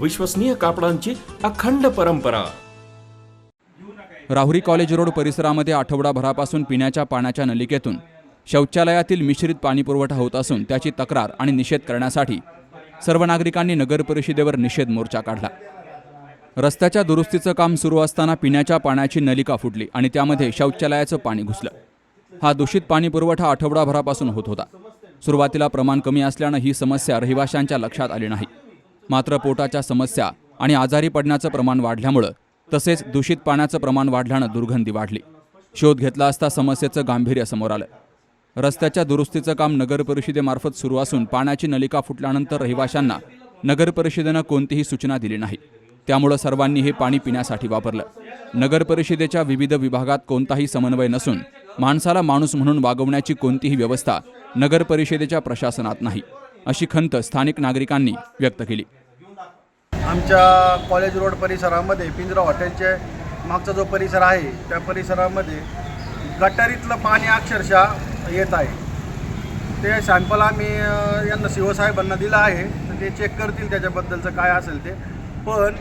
विश्वसनीय कापडांची अखंड परंपरा. राहुरी कॉलेज रोड परिसरामध्ये आठवडाभरापासून पिण्याच्या पाण्याच्या नलिकेतून शौचालयातील मिश्रित पाणीपुरवठा होत असून त्याची तक्रार आणि निषेध करण्यासाठी सर्व नागरिकांनी नगर परिषदेवर निषेध मोर्चा काढला. रस्त्याच्या दुरुस्तीचं काम सुरू असताना पिण्याच्या पाण्याची नलिका फुटली आणि त्यामध्ये शौचालयाचं पाणी घुसलं. हा दूषित पाणी पुरवठा आठवडाभरापासून होत होता. सुरुवातीला प्रमाण कमी असल्यानं ही समस्या रहिवाशांच्या लक्षात आली नाही. मात्र पोटाच्या समस्या आणि आजारी पडण्याचं प्रमाण वाढल्यामुळं तसेच दूषित पाण्याचं प्रमाण वाढल्यानं दुर्गंधी वाढली. शोध घेतला असता समस्येचं गांभीर्य समोर आलं. रस्त्याच्या दुरुस्तीचं काम नगर परिषदेमार्फत सुरू असून पाण्याची नलिका फुटल्यानंतर रहिवाशांना नगर परिषदेनं कोणतीही सूचना दिली नाही. त्यामुळं सर्वांनी हे पाणी पिण्यासाठी वापरलं. नगर परिषदेच्या विविध विभागात कोणताही समन्वय नसून माणसाला माणूस म्हणून वागवण्याची कोणतीही व्यवस्था नगर परिषदेच्या प्रशासनात नाही अशी खंत स्थानिक नागरिकांनी व्यक्त केली. आमच्या कॉलेज रोड परिसरामध्ये पिंजरा हॉटेलचे मागचा जो परिसर आहे त्या परिसरामध्ये गटारीतलं पाणी अक्षरशः येत आहे. ते सॅम्पल आम्ही यांना शिवसाहेबांना दिलं आहे. तर ते चेक करतील त्याच्याबद्दलचं काय असेल ते. पण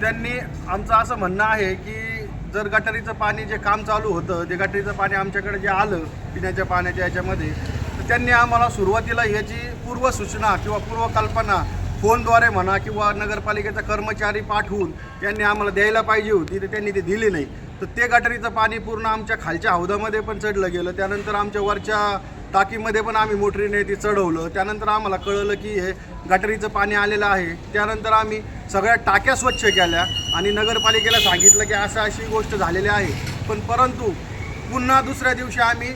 त्यांनी आमचं असं म्हणणं आहे की जर गटारीचं पाणी जे काम चालू होतं ते गटारीचं पाणी आमच्याकडे जे आलं पिण्याच्या पाण्याच्या याच्यामध्ये तर त्यांनी आम्हाला सुरुवातीला याची पूर्वसूचना किंवा पूर्वकल्पना फोनद्वारे म्हणा किंवा नगरपालिकेचा कर्मचारी पाठवून त्यांनी आम्हाला द्यायला पाहिजे होती तर त्यांनी ती दिली नाही. तर ते गटारीचं पाणी पूर्ण आमच्या खालच्या हौदामध्ये पण चढलं गेलं. त्यानंतर आमच्या वरच्या टाकीमध्ये पण आम्ही मोटरीने ती चढवलं. त्यानंतर आम्हाला कळलं की हे गटारीचं पाणी आलेलं आहे. त्यानंतर आम्ही सगळ्या टाक्या स्वच्छ केल्या आणि नगरपालिकेला सांगितलं की असं अशी गोष्ट झालेली आहे. पण परंतु पुन्हा दुसऱ्या दिवशी आम्ही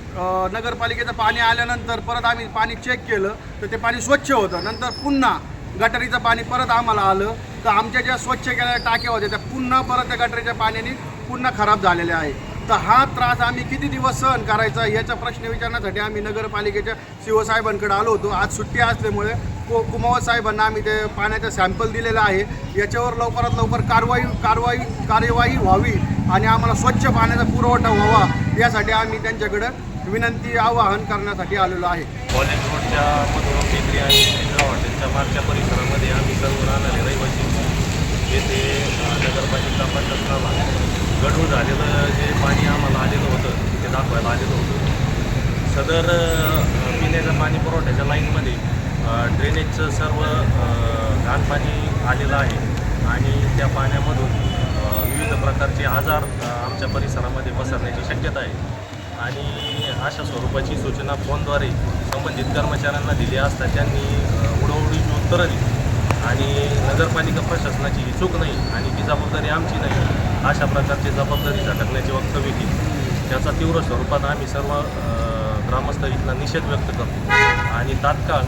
नगरपालिकेचं पाणी आल्यानंतर परत आम्ही पाणी चेक केलं तर ते पाणी स्वच्छ होतं. नंतर पुन्हा गटारीचं पाणी परत आम्हाला आलं. तर आमच्या ज्या स्वच्छ केलेल्या टाक्या होत्या त्या पुन्हा परत त्या गटारीच्या पाण्याने पुन्हा खराब झालेल्या आहे तर हा त्रास आम्ही किती दिवस सहन करायचा याचा प्रश्न विचारण्यासाठी आम्ही नगरपालिकेच्या शिवसाहेबांकडे आलो होतो. आज सुट्टी असल्यामुळे को कुमावत साहेबांना आम्ही ते पाण्याचा सॅम्पल दिलेला आहे. याच्यावर लवकरात लवकर कारवाई कारवाई कार्यवाही व्हावी आणि आम्हाला स्वच्छ पाण्याचा पुरवठा व्हावा यासाठी आम्ही त्यांच्याकडं विनंती आवाहन करण्यासाठी आलेलो आहे. कॉलेज रोडच्या मधुरा बेकरी आणि पिंजरा हॉटेलच्या मागच्या परिसरामध्ये आम्ही सर्व राहणारे रहिवासी म्हणजे येथे अ, नगरपालिका पंचायतला गढूळ झालेलं जे पाणी आम्हाला आलेलं होतं ते दाखवायला आलेलं होतं. सदर पिण्याच्या पाणी पुरवठ्याच्या लाईनमध्ये ड्रेनेजचं सर्व घाण पाणी आलेलं आहे. आणि त्या पाण्यामधून विविध प्रकारचे आजार आमच्या परिसरामध्ये पसरण्याची शक्यता आहे. आणि अशा स्वरूपाची सूचना फोनद्वारे संबंधित कर्मचाऱ्यांना दिली असता त्यांनी उडवडीची उत्तरं दिली. आणि नगरपालिका प्रशासनाची ही चूक नाही आणि ती जबाबदारी आमची नाही अशा प्रकारची जबाबदारी झटकण्याची वक्तव्य केली. त्याचा तीव्र स्वरूपात आम्ही सर्व ग्रामस्थ इथला निषेध व्यक्त करतो. आणि तात्काळ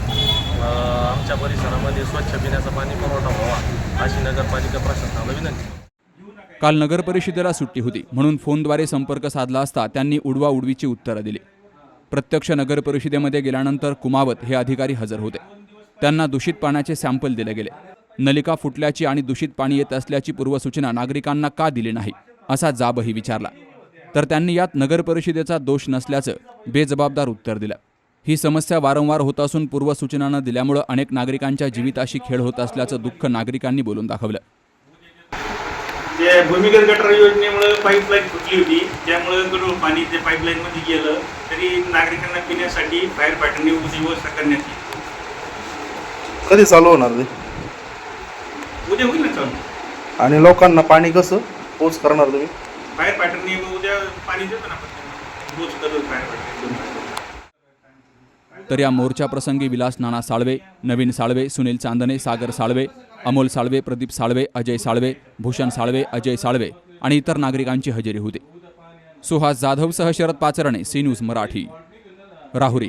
आमच्या परिसरामध्ये स्वच्छ पिण्याचा पाणी पुरवठा व्हावा अशी नगरपालिका प्रशासनाला विनंती. काल नगर परिषदेला सुट्टी होती म्हणून फोनद्वारे संपर्क साधला असता त्यांनी उडवा उडवीची उत्तरं दिली. प्रत्यक्ष नगर परिषदेमध्ये गेल्यानंतर कुमावत हे अधिकारी हजर होते. त्यांना दूषित पाण्याचे सॅम्पल दिले गेले. नलिका फुटल्याची आणि दूषित पाणी येत असल्याची पूर्वसूचना नागरिकांना का दिली नाही असा जाबही विचारला. तर त्यांनी यात नगर परिषदेचा दोष नसल्याचं बेजबाबदार उत्तर दिलं. ही समस्या वारंवार होत असून पूर्वसूचना न दिल्यामुळं अनेक नागरिकांच्या जीविताशी खेळ होत असल्याचं दुःख नागरिकांनी बोलून दाखवलं. भूमिगत गटर योजनेमुळे पाईपलाईन फुटली होती. त्यामुळे पाणी ते पाईपलाईनमध्ये गेलं. तरी नागरिकांना पिण्यासाठी फायर फायटरने व्यवस्था करण्यात कधी चालू होणार ते उद्या होईल ना चालू. आणि लोकांना पाणी कसं? पोच करणार तुम्ही? फायर फायटरने उद्या पाणी देतो ना आपण. त्यांना. पोच करू फायर फायटर तर या मोर्चा प्रसंगी विलास नाना साळवे नवीन साळवे सुनील चांदणे सागर साळवे अमोल साळवे प्रदीप साळवे अजय साळवे भूषण साळवे अजय साळवे आणि इतर नागरिकांची हजेरी होती. सुहास जाधवसह शरद पाचरणे सी न्यूज मराठी. राहुरी.